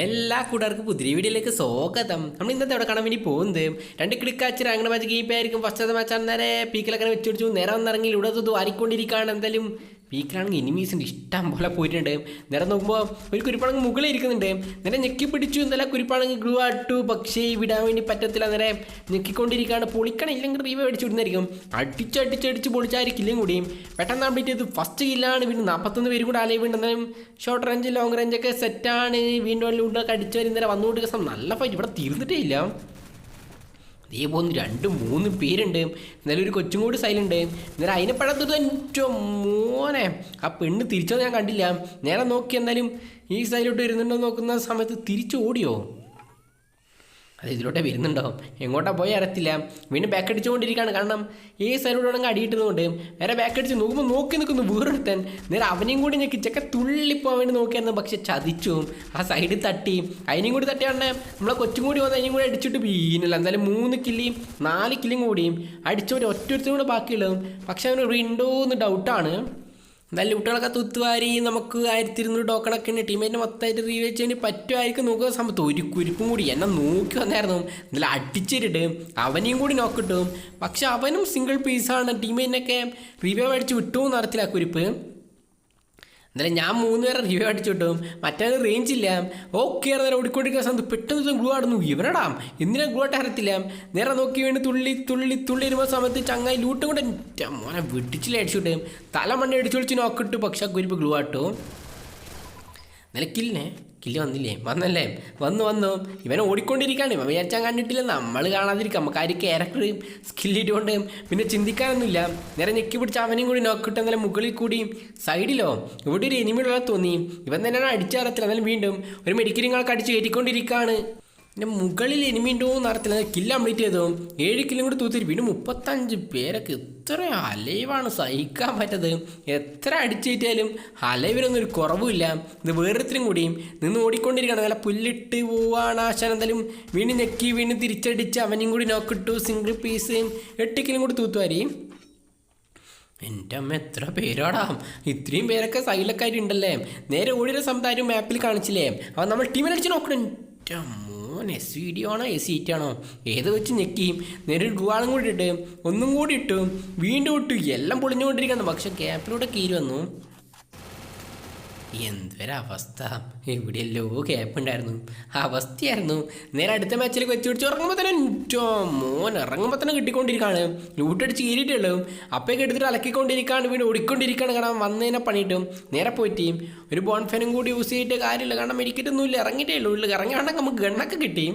എല്ലാ കൂട്ടുകാർക്കും പുതിയ വീഡിയോയിലേക്ക് സ്വാഗതം. നമ്മൾ ഇന്നത്തെ അവിടെ കാണാൻ വേണ്ടി പോകുന്നത്? രണ്ട് കിടക്കാച്ച് അങ്ങനെ മാച്ച് കീപ്പായിരിക്കും ഫസ്റ്റത്തെ മാച്ചാണ് നേരെ പീക്കിലൊക്കെ വെച്ചു പിടിച്ചു നേരെ വന്നിറങ്ങി ഇവിടെ ഇത് വാരിക്കൊണ്ടിരിക്കുകയാണ്. എന്തായാലും പീക്കിലാണെങ്കിൽ എനിമീസ് ഉണ്ട് ഇഷ്ടം പോലെ പോയിട്ടുണ്ട്. നേരെ നോക്കുമ്പോൾ ഒരു കുരിപ്പാണെങ്കിൽ മുകളിൽ ഇരിക്കുന്നുണ്ട്. നേരെ ഞെക്കി പിടിച്ചു എന്തായാലും കുരിപ്പാണെങ്കിൽ ഗ്ലൂ ആട്ടു. പക്ഷേ വിടാൻ വേണ്ടി പറ്റത്തില്ല. നേരെ ഞെക്കിക്കൊണ്ടിരിക്കുകയാണ്. പൊളിക്കണം ഇല്ലെങ്കിൽ റീവ അടിച്ചു വിടുന്നതായിരിക്കും. അടിച്ച് പൊളിച്ചായിരിക്കില്ലും കൂടിയും പെട്ടെന്ന് അപ്ഡേറ്റ് ചെയ്ത് ഫസ്റ്റ് കില്ലാണ് വീണ്ടും നാൽപ്പത്തൊന്ന് പേര് കൂടെ അലൈവ് ഉണ്ടെന്നാലും ഷോർട്ട് റേഞ്ച് ലോങ് റേഞ്ച് ഒക്കെ സെറ്റാണ് വീണ്ടും ലൂണ്ടൊക്കെ അടിച്ചു വരുന്നേരം വന്നുകൊണ്ട് നല്ല ഫൈറ്റ് ഇവിടെ തീർന്നിട്ടേ ഇല്ല. ദേ രണ്ട് മൂന്ന് പേരുണ്ട്. എന്നാലും ഒരു കൊച്ചും കൂടി സൈലുണ്ട് എന്നാലും അതിനെ പഴത്തൊരു ഏറ്റവും മോനെ ആ പെണ്ണ് തിരിച്ചോ ഞാൻ കണ്ടില്ല. നേരെ നോക്കി എന്നാലും ഈ സൈലോട്ട് വരുന്നുണ്ടോ നോക്കുന്ന സമയത്ത് തിരിച്ചു ഓടിയോ? അത് ഇതിലോട്ടേ വരുന്നുണ്ടാവും. എങ്ങോട്ടാ പോയി അറിയത്തില്ല. വീണ്ടും ബാക്ക് അടിച്ചുകൊണ്ടിരിക്കുകയാണ്. കാരണം ഈ സൈഡിലോടങ്ങ് അടിയിട്ടുന്നതുകൊണ്ട് വേറെ ബാക്ക് അടിച്ച് നോക്കുമ്പോൾ നോക്കി നിൽക്കുന്നു വേറൊരുത്തൻ. നേരെ അവനെയും കൂടി ഞെക്കി ചെക്ക തുള്ളിപ്പോവാൻ വേണ്ടി നോക്കിയായിരുന്നു. പക്ഷെ ചതിച്ചു. ആ സൈഡിൽ തട്ടി. അതിനെയും കൂടി തട്ടിയാണ് നമ്മളെ കൊച്ചും കൂടി വന്ന് അതിനും കൂടി അടിച്ചിട്ട് വീണില്ല എന്തായാലും മൂന്ന് കില്ലിയും നാല് കില്ലും കൂടിയും അടിച്ചവർ ഒറ്റ ഒറ്റൊരുത്തരും കൂടെ ബാക്കിയുള്ളതും. പക്ഷെ അവന് ഉണ്ടോ എന്ന് ഡൗട്ടാണ് എന്തായാലും കുട്ടികളൊക്കെ തുത്തുവാരി നമുക്ക് ആയിരത്തി ഇരുന്നൂറ് ടോക്കണൊക്കെ ഉണ്ട് ടീമേറ്റ് മൊത്തമായിട്ട് റീവേച്ച് വേണ്ടി പറ്റുമായിരിക്കും നോക്കുക. സമയത്ത് ഒരു കുരിപ്പും കൂടി. എന്നെ നോക്കി വന്നായിരുന്നു നല്ല അടിച്ചിട്ട് അവനെയും കൂടി നോക്കിട്ടും പക്ഷെ അവനും സിംഗിൾ പീസാണ് ടീമേറ്റിനൊക്കെ റീവൈവ് അടിച്ച് വിട്ടു നടത്തില്ല കുരിപ്പ്. എന്നാലും ഞാൻ മൂന്ന് പേരെ റിവ്യൂ അടിച്ചു കിട്ടും. മറ്റേ റേഞ്ച് ഇല്ല. ഓക്കെ നേരെ ഓടിക്കൊണ്ടിരിക്കുന്ന സമയത്ത് പെട്ടെന്ന് ഗ്ലൂ ആടുന്നു. ഇവരടാം എന്തിനാ ഗ്ലൂ ആയിട്ട് അറിയത്തില്ല നേരെ നോക്കി വേണ്ടി തുള്ളി തുള്ളി തുള്ളി വരുമ്പോൾ സമയത്ത് ചങ്ങായി ലൂട്ടും കൂടെ മോനെ വെട്ടിച്ചില്ല കിട്ടും തല മണ്ണി അടിച്ചു വിളിച്ച് നോക്കിട്ട് പക്ഷെ കുരിപ്പ് ഗ്ലൂ ആട്ടു. നിലക്കില്ലേ? കില്ല് വന്നില്ലേ? വന്നല്ലേ? വന്നു വന്നു. ഇവൻ ഓടിക്കൊണ്ടിരിക്കുകയാണ്. ഇവൻ വിചാരിച്ചാൽ കണ്ടിട്ടില്ല. നമ്മൾ കാണാതിരിക്കാം. നമുക്ക് ആര് ക്യാരക്ടർ സ്കില്ലിട്ടുകൊണ്ട് പിന്നെ ചിന്തിക്കാനൊന്നുമില്ല. നേരെ ഞെക്കി പിടിച്ച അവനെയും കൂടി നോക്കിട്ട് എന്നാലും മുകളിൽ കൂടി സൈഡിലോ ഇവിടെ ഒരു എനിമിയുള്ള തോന്നി. ഇവൻ തന്നെയാണ് അടിച്ചറത്തില്ല എന്നാലും വീണ്ടും ഒരു മെഡിക്കലിങ്ങൾക്ക് അടിച്ച് കയറ്റിക്കൊണ്ടിരിക്കുകയാണ്. പിന്നെ മുകളിൽ എനിമിന്റെ അറിയത്തില്ല. കില്ല കംപ്ലീറ്റ് ചെയ്തു. ഏഴ് കില്ലും കൂടി തൂത്തിരി. പിന്നെ മുപ്പത്തഞ്ച് പേരൊക്കെ എത്ര അലൈവാണ് സഹിക്കാൻ പറ്റത് എത്ര അടിച്ചേറ്റാലും അലൈവിനൊന്നും ഒരു കുറവുമില്ല. ഇത് വേറൊരുത്തരും കൂടിയും നിന്ന് ഓടിക്കൊണ്ടിരിക്കുകയാണ്. നല്ല പുല്ലിട്ട് പോവാണ് ആശാൻ എന്തായാലും. വീണ് ഞെക്കി വീണ് തിരിച്ചടിച്ച് അവനെയും കൂടി നോക്കിട്ടു സിംഗിൾ പീസ് എട്ടിക്കലും കൂടി തൂത്തുവാരി. എന്റെ അമ്മ എത്ര പേരാടാ. ഇത്രയും പേരൊക്കെ സൈലൊക്കെ ആയിട്ട് ഉണ്ടല്ലേ നേരെ ഓടിയ സംസാരം മാപ്പിൽ കാണിച്ചില്ലേ. അവൻ നമ്മൾ ടീമിനടിച്ച് നോക്കണം. എന്റെ മോൻ എസ് വി ഡി ആണോ എസ് സീറ്റ് ആണോ ഏത് വെച്ച് ഞെക്കിയും നേരെ ഒരു ഗുവാളും കൂടി ഇട്ട് ഒന്നും കൂടി ഇട്ടു വീണ്ടും ഇട്ടു എല്ലാം പൊളിഞ്ഞുകൊണ്ടിരിക്കുന്നു. പക്ഷെ ക്യാപ്പിലൂടെ കീരി വന്നു. എന്തൊരവസ്ഥ എവിടെയല്ലോ ഗ്യാപ്പ് ഉണ്ടായിരുന്നു. അവസ്ഥയായിരുന്നു. നേരെ അടുത്ത മാച്ചിലേക്ക് വെച്ച് പിടിച്ച് ഇറങ്ങുമ്പോൾ തന്നെ ഏറ്റവും മോൻ ഇറങ്ങുമ്പോൾ തന്നെ കിട്ടിക്കൊണ്ടിരിക്കുകയാണ് ലൂട്ടടിച്ച് കീറിയിട്ടുള്ളൂ അപ്പേക്ക് എടുത്തിട്ട് അലക്കിക്കൊണ്ടിരിക്കുകയാണ് വീണ്ടും ഓടിക്കൊണ്ടിരിക്കുകയാണ് കാരണം വന്നതിനെ പണിയിട്ടും നേരെ പോയിട്ട് ഒരു ബോൺ ഫാനും കൂടി യൂസ് ചെയ്തിട്ട് കാര്യമില്ല. കാരണം മെഡിക്കറ്റൊന്നും ഇല്ല ഇറങ്ങിയിട്ടേ ഉള്ളൂ ഉള്ളിൽ ഇറങ്ങിയാണെങ്കിൽ നമുക്ക് ഗണ്ണൊക്കെ കിട്ടി.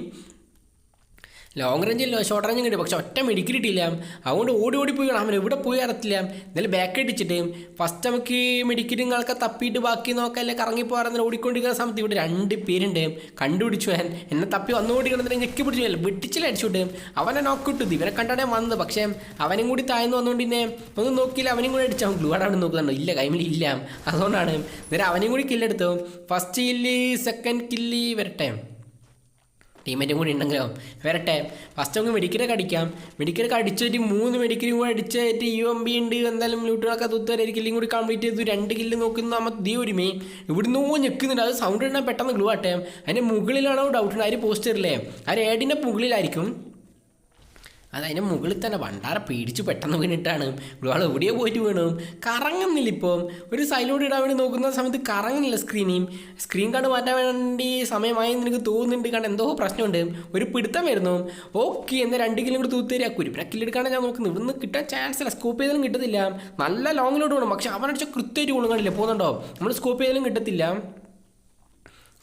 ലോങ് റേഞ്ചില്ല ഷോർട്ട് റേഞ്ചും കിട്ടി പക്ഷെ ഒറ്റ മെഡിക്കൽ കിട്ടിയില്ല അതുകൊണ്ട് ഓടി ഓടി പോയി അവൻ എവിടെ പോയി അറിയത്തില്ല. എന്നാലും ബാക്ക് അടിച്ചിട്ട് ഫസ്റ്റ് നമുക്ക് മെഡിക്കലും ആൾക്കെ തപ്പിയിട്ട് ബാക്കി നോക്കാല്ലേ കറങ്ങി പോകാറെന്നാൽ ഓടിക്കൊണ്ടിരിക്കുന്ന സമയത്ത് ഇവിടെ രണ്ട് പേരുണ്ട്. കണ്ടുപിടിച്ചു ഞാൻ. എന്നെ തപ്പി വന്നു കിടന്നിട്ട് ഞെക്കി പിടിച്ചു വെട്ടിച്ചില്ല അടിച്ചുവിട്ട് അവനെ നോക്കിട്ടു ഇവനെ കണ്ടാണ് വന്നത്. പക്ഷേ അവനും കൂടി താഴ്ന്നു വന്നുകൊണ്ട് പിന്നെ ഒന്നും നോക്കിയില്ല. അവനും കൂടി അടിച്ചു അവൻ ഗ്ലൂ ആടാണ് നോക്കുന്നുണ്ടോ. ഇല്ല കൈമിൽ ഇല്ല. അതുകൊണ്ടാണ്. നേരെ അവനും കൂടി കില്ലെടുത്തു ഫസ്റ്റ് കില്ല് സെക്കൻഡ് കില്ല് വരട്ടെ ടീമേറ്റും കൂടി ഉണ്ടെങ്കിലോ? വരട്ടെ. ഫസ്റ്റ് നമുക്ക് മെഡിക്കലൊക്കെ അടിക്കാം. മെഡിക്കലൊക്കെ അടിച്ചിട്ട് മൂന്ന് മെഡിക്കലും കൂടി അടിച്ചിട്ട് യു എം ബി ഉണ്ട്. എന്തായാലും ലൂട്ടുകളൊക്കെ തുത്തുവരെ ഒരു കില്ലും കൂടി കംപ്ലീറ്റ് ചെയ്തു. രണ്ട് കില്ല് നോക്കുന്ന. നമ്മൾ ദീ ഒരുമേ ഇവിടുന്ന് ഞെക്കുന്നുണ്ട്. അത് സൗണ്ട് ഇടാൻ പെട്ടെന്ന് ഗ്ലൂ ആട്ടെ. അതിന്റെ മുകളിലാണോ ഡൗട്ട് ഉണ്ട്? ആര് പോസ്റ്ററില്ലേ ആ ഏടിന്റെ മുകളിലായിരിക്കും. അത് അതിന്റെ മുകളിൽ തന്നെ വണ്ടാര പേടിച്ച് പെട്ടെന്ന് വീണിട്ടാണ്. ഇവൾ എവിടെയോ പോയിട്ട് വീണു. കറങ്ങുന്നില്ല ഇപ്പം. ഒരു സൈലോട് ഇടാൻ വേണ്ടി നോക്കുന്ന സമയത്ത് കറങ്ങുന്നില്ല സ്ക്രീനിൽ സ്ക്രീൻ കാർഡ് മാറ്റാൻ വേണ്ടി സമയമായി എനിക്ക് തോന്നുന്നുണ്ട്. കാരണം എന്തോ പ്രശ്നമുണ്ട്. ഒരു പിടുത്തം വരുന്നു. ഓക്കെ എന്നാൽ രണ്ട് കിലോ കൂടി തൂത്ത് തരിക കുരുപ്പിനെ കില്ലെടുക്കാണ്ട് ഞാൻ നോക്കുന്നത്. ഇവിടുന്ന് കിട്ടാൻ ചാൻസ് ഇല്ല. സ്കോപ്പ് ചെയ്താലും കിട്ടത്തില്ല. നല്ല ലോങ്ങിലോട്ട് പോകണം പക്ഷെ അവനടിച്ച കൃത്യമായിട്ട് ഗുണങ്ങളില്ല പോകുന്നുണ്ടോ? നമ്മൾ സ്കോപ്പ് ചെയ്താലും കിട്ടത്തില്ല.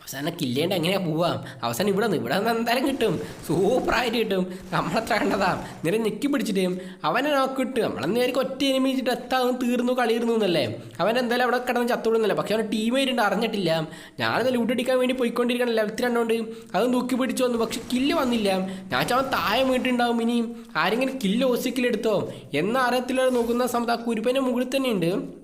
അവസാനം കില്ലേണ്ട എങ്ങനെയാ പോവാം? അവസാനം ഇവിടെ നിന്ന് ഇവിടെ നിന്ന് എന്തായാലും കിട്ടും. സൂപ്പറായിട്ട് കിട്ടും. നമ്മളെത്ര കണ്ടതാ. നേരെ ഞെക്കി പിടിച്ചിട്ടും അവനെ നോക്കിട്ട് നമ്മളെന്ന് നേരെ ഒറ്റ എനിമിച്ചിട്ട് എത്താവും തീർന്നു കളിയിരുന്നു എന്നല്ലേ. അവൻ എന്തായാലും അവിടെ കിടന്ന് ചത്തോടുന്നല്ലേ പക്ഷേ അവൻ ടീം ഉണ്ട് അറിഞ്ഞിട്ടില്ല. ഞാനത് ലൂട്ടടിക്കാൻ വേണ്ടി പോയിക്കൊണ്ടിരിക്കണം ലെവൽത്ത് രണ്ടുകൊണ്ട് അത് നോക്കി പിടിച്ചു വന്നു. പക്ഷെ കില്ല് വന്നില്ല. ഞാൻ അവൻ താഴെ വീട്ടിണ്ടാവും ഇനിയും. ആരെങ്കിലും കില്ല് ഓസിക്കിലെടുത്തോ എന്നറിയത്തില്ല നോക്കുന്ന സമയത്ത് ആ കുരുപ്പന്റെ മുകളിൽ തന്നെയുണ്ട്.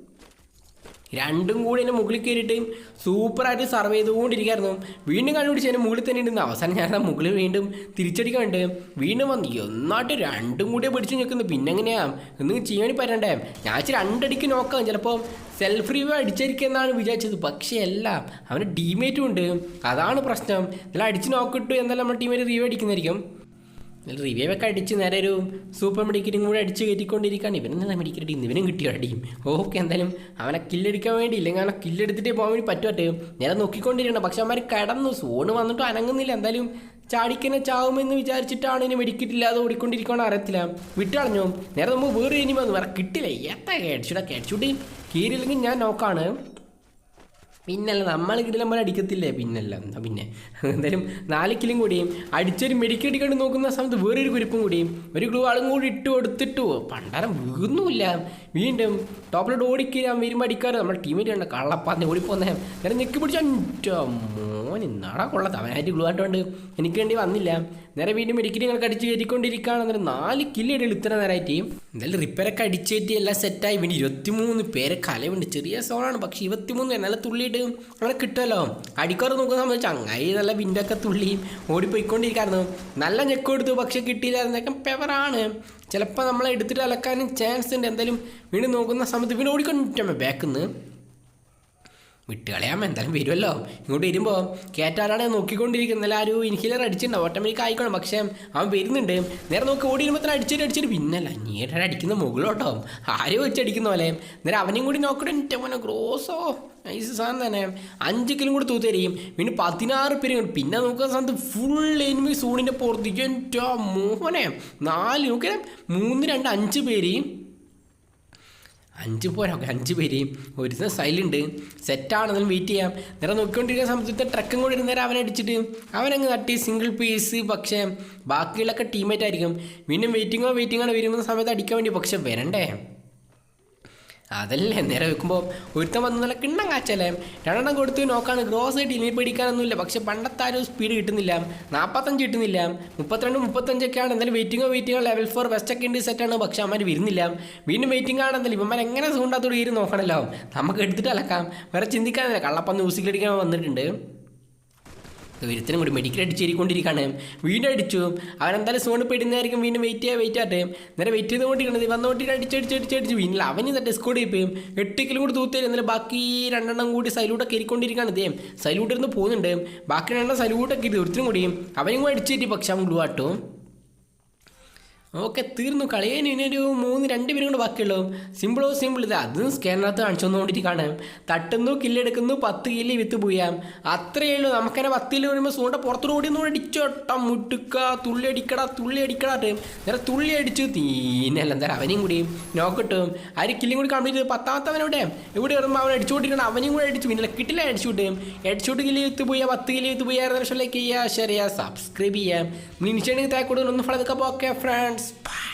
രണ്ടും കൂടി എന്റെ മുകളിൽ കയറിയിട്ട് സൂപ്പറായിട്ട് സർവ് ചെയ്തുകൊണ്ടിരിക്കുകയായിരുന്നു. വീണ്ടും കണ്ടുപിടിച്ച് എന്റെ മുകളിൽ തന്നെ ഉണ്ടെന്ന് അവസാനം ഞാൻ ആ മുകളിൽ വീണ്ടും തിരിച്ചടിക്കാണ്ട് വീണ്ടും വന്നു ഒന്നായിട്ട് രണ്ടും കൂടി പിടിച്ച് നിൽക്കുന്നു. പിന്നെ എങ്ങനെയാണ് ഒന്നും ചെയ്യാൻ പറ്റണ്ടേ? ഞാൻ രണ്ടടിക്ക് നോക്കാം. ചിലപ്പോൾ സെൽഫ് റിവ്യൂ അടിച്ചിരിക്കുമെന്നാണ് വിചാരിച്ചത്. പക്ഷേ അല്ല അവന് ടീമേറ്റും ഉണ്ട്. അതാണ് പ്രശ്നം. ഇതെല്ലാം അടിച്ച് നോക്കിട്ടു എന്നാലും നമ്മുടെ ടീമേറ്റ് റിവ്യൂ അടിക്കുന്നതായിരിക്കും. റിവ്യൂ ഒക്കെ അടിച്ച് നേരെ ഒരു സൂപ്പർ മെഡിക്കറ്റും കൂടെ അടിച്ച് കയറ്റിക്കൊണ്ടിരിക്കുകയാണ്. ഇവനെന്താ മെഡിക്കറ്റ് ഇന്ന് ഇവനും കിട്ടിയോ അടിയും ഓക്കെ എന്തായാലും അവനെ കില്ലെടുക്കാൻ വേണ്ടി ഇല്ലെങ്കിൽ അവനെ കില്ലെടുത്തിട്ട് പോകാൻ വേണ്ടി പറ്റുമട്ടെ നേരെ നോക്കിക്കൊണ്ടിരിക്കണം പക്ഷെ അവന്മാർ കിടന്നു. സോണ് വന്നിട്ട് അനങ്ങുന്നില്ല. എന്തായാലും ചാടിക്കനെ ചാവുമെന്ന് വിചാരിച്ചിട്ടാണ് ഇനി മെഡിക്കറ്റ് ഇല്ലാതെ ഓടിക്കൊണ്ടിരിക്കുകയാണ് അറിയത്തില്ല. വിട്ടളഞ്ഞു നേരെ നമുക്ക് വേറെ ഇനി വന്നു. വേറെ കിട്ടില്ല. ഏത്ത കേടിച്ചുടാ കേടിച്ചിട്ട് കീറിയില്ലെങ്കിൽ ഞാൻ നോക്കാണ് പിന്നല്ല നമ്മൾ കിടിലം പോലെ അടിക്കത്തില്ലേ? പിന്നല്ല എന്താ പിന്നെ. എന്തായാലും നാല് കിലും കൂടിയും അടിച്ചൊരു മെഡിക്കൽ അടിക്കൊണ്ട് നോക്കുന്ന സമയത്ത് വേറൊരു കുരുപ്പും കൂടിയും ഒരു ഗ്ലൂ ആളും കൂടി ഇട്ട് കൊടുത്തിട്ടു. പണ്ടാരം വീഴുന്നുമില്ല. വീണ്ടും ടോപ്പിലോട്ട് ഓടിക്കാൻ വരുമ്പോൾ അടിക്കാറ്. നമ്മുടെ ടീമേറ്റ് കണ്ട കള്ളപ്പാന്ന് ഓടിപ്പോന്നേ. നേരെ ഞെക്കി പിടിച്ച മോൻ ഇന്നാടാ കൊള്ളത്ത് അവനായിട്ട് ഗ്ലൂ ആയിട്ടുണ്ട് എനിക്ക് വേണ്ടി വന്നില്ല. നേരെ വീണ്ടും മെഡിക്കറ്റ് ഞങ്ങൾക്ക് അടിച്ച് കയറ്റിക്കൊണ്ടിരിക്കുകയാണ് നാല് കില്ല് ഇടയിൽ ഇത്ര നേരമായിട്ട് എന്തായാലും റിപ്പയറൊക്കെ അടിച്ചേറ്റി എല്ലാം സെറ്റായി വേണ്ടി ഇരുപത്തിമൂന്ന് പേരെ കലവുണ്ട് ചെറിയ സോണാണ് പക്ഷേ ഇരുപത്തിമൂന്ന് നല്ല തുള്ളിയിട്ട് അങ്ങനെ കിട്ടുമല്ലോ. അടിക്കാറ് നോക്കുന്ന സംബന്ധിച്ച് അങ്ങായി നല്ല വിൻഡൊക്കെ തുള്ളി ഓടിപ്പോയിക്കൊണ്ടിരിക്കായിരുന്നു നല്ല ഞെക്ക് കൊടുത്തു. പക്ഷേ കിട്ടിയില്ലായിരുന്നൊക്കെ പെവറാണ് ചിലപ്പോൾ നമ്മളെ എടുത്തിട്ട് അലക്കാനും ചാൻസ് ഉണ്ട്. എന്തായാലും വീണ്ടും നോക്കുന്ന സമയത്ത് വീണ്ടും ഓടിക്കൊണ്ടിരിക്കാം ബാക്കിന്ന് വിട്ടുകളയാം എന്തായാലും വരുമല്ലോ. ഇങ്ങോട്ട് വരുമ്പോൾ കയറ്റാറാണ് നോക്കിക്കൊണ്ടിരിക്കുന്നത് ഒരു ഇൻഹിലർ അടിച്ചിട്ടുണ്ടാവും ഓട്ടോമാറ്റിക് ആയിക്കോണം പക്ഷേ അവൻ വരുന്നുണ്ട്. നേരെ നോക്കി ഓടി വരുമ്പോൾ അടിച്ചിട്ട് അടിച്ചിട്ട്. പിന്നല്ല നീട്ടാണ് അടിക്കുന്ന മുകളിലോട്ടോ. ആരോ വെച്ചടിക്കുന്ന പോലെ? നേരെ അവനെയും കൂടി നോക്കട്ടെ. എന്റെ മോനെ ഗ്രോസോ നൈസ് സാധനം തന്നെ. അഞ്ച് കിലും കൂടി തൂത്തരിയും പിന്നെ പതിനാറ് പേര്. പിന്നെ നോക്കുന്ന സമയത്ത് ഫുൾ എനിമി സൂണിന്റെ പുറത്തേക്ക്. എന്റെ മോനെ നാല്. നോക്കിയാൽ മൂന്ന് രണ്ട് അഞ്ച് പേര് അഞ്ച് പോരാ അഞ്ച് പേര്. ഒരു ദിവസം സൈലുണ്ട് സെറ്റാണെന്നും വെയിറ്റ് ചെയ്യാം. നേരെ നോക്കിക്കൊണ്ടിരിക്കുന്ന സമയത്ത് ട്രക്കും കൂടി ഇരുന്നേരം അവനെ അടിച്ചിട്ട് അവനങ്ങ് തട്ടി സിംഗിൾ പീസ് പക്ഷേ ബാക്കിയുള്ളൊക്കെ ടീമേറ്റ് ആയിരിക്കും. വീണ്ടും വെയിറ്റിങ്ങോ വെയിറ്റിങ്ങോ വരുന്ന സമയത്ത് അടിക്കാൻ വേണ്ടി പക്ഷെ വരണ്ടേ? അതല്ലേ നേരെ വെക്കുമ്പോൾ ഒരുത്തം വന്ന് നല്ല കിണ്ണം കാച്ചല്ലേ? രണ്ടെണ്ണം കൊടുത്ത് നോക്കാണ് ഗ്രോസ് ആയിട്ട് ഇനി പിടിക്കാനൊന്നുമില്ല. പക്ഷെ പണ്ടത്തെ ആ ഒരു സ്പീഡ് കിട്ടുന്നില്ല. നാൽപ്പത്തഞ്ച് കിട്ടുന്നില്ല. മുപ്പത്തിരണ്ട് മുപ്പത്തഞ്ചൊക്കെയാണ്. എന്തായാലും വെയിറ്റിങ്ങോ വെയിറ്റിങ്ങോ ലെവൽ ഫോർ വെസ്റ്റ് ഒക്കെ ഉണ്ട് സെറ്റാണ് പക്ഷെ അവന്മാർ വരുന്നില്ല. വീണ്ടും വെയിറ്റിംഗ് ആണെന്നല്ല ഇവന്മാർ എങ്ങനെ സൂണ്ടാത്തോട് കയറി നോക്കണമല്ലോ നമുക്ക് എടുത്തിട്ട് അലക്കാം. വേറെ ചിന്തിക്കാനല്ല കള്ളപ്പം മ്യൂസിക്കിലടിക്കാൻ വന്നിട്ടുണ്ട്. ഒരുത്തനും കൂടി മെഡിക്കൽ അടിച്ച് അടിച്ചേരിക്കൊണ്ടിരിക്കുകയാണ് വീണ്ടും അടിച്ചു. അവനെന്തായാലും സോണ് പെടുന്നതായിരിക്കും. വീണ്ടും വെയിറ്റ് ചെയ്യാൻ വെയിറ്റ് ആട്ടെ നേരെ വെയിറ്റ് ചെയ്തുകൊണ്ടിരിക്കണത് വന്നുകൊണ്ടിരിക്കും അടിച്ച് അടിച്ച് അടിച്ച് അടിച്ച്. വീണില്ല അവൻ തന്നെ സ്കോഡ് ചെയ്യും എട്ട് കിലോ കൂടി തൂത്തേരും എന്നാലും ബാക്കി രണ്ടെണ്ണം കൂടി സൈലൂട്ടൊക്കെ കയറിക്കൊണ്ടിരിക്കുകയാണ് ഇതേ സൈലൂട്ട് ഇരുന്ന് പോകുന്നുണ്ട്. ബാക്കി രണ്ടെണ്ണം സൈലൂട്ടൊക്കെ ഇരുത്തിനും കൂടി അവനും കൂടി അടിച്ചിട്ട് പക്ഷെ അവൻ ഗ്ലൂ ആട്ടോ. ഓക്കെ തീർന്നു. കളിയാൻ ഇനിയൊരു മൂന്ന് രണ്ട് പേരും കൂടെ ബാക്കിയുള്ളൂ. സിമ്പിളോ സിമ്പിൾ ഇത്. അതും സ്കാനറത്ത് കാണിച്ചു വന്നുകൊണ്ടിരിക്കുകയാണ് തട്ടുന്നു കില്ലെടുക്കുന്നു പത്ത് കില്ലി വിത്ത് പോയാം അത്രയേ ഉള്ളൂ. നമുക്കങ്ങനെ പത്ത് കില്ല് വരുമ്പോൾ സൂണ്ട പുറത്തോട് ഓടി ഒന്നുകൂടെ അടിച്ചോട്ട മുട്ടുക്ക തുള്ളി അടിക്കടാ തുള്ളി അടിക്കടാട്ട് നേരെ തുള്ളി അടിച്ചു. തീനല്ല എന്തായാലും അവനെയും കൂടി നോക്കട്ടും ആര് കില്ലും കൂടി കംപ്ലീറ്റ് ചെയ്ത്. പത്താമത്തെ അവനോടെ ഇവിടെ വരുമ്പോൾ അവൻ അടിച്ചുകൊണ്ടിരിക്കണം? അവനെയും കൂടി അടിച്ചു. പിന്നെ കിട്ടില്ല അടിച്ചുവിട്ട് ഹെഡ്ഷൂട്ട് കില്ല് വിത്ത് പോയാൽ പത്ത് കില്ല് വിത്ത് പോയാൽ ലൈക്ക് ചെയ്യുക ഷെയർ ചെയ്യുക സബ്സ്ക്രൈബ് ചെയ്യാം ഇനിഷ്യണെങ്കിൽ താക്കോട്ട് ഒന്ന് follow okay friends Next. Bye.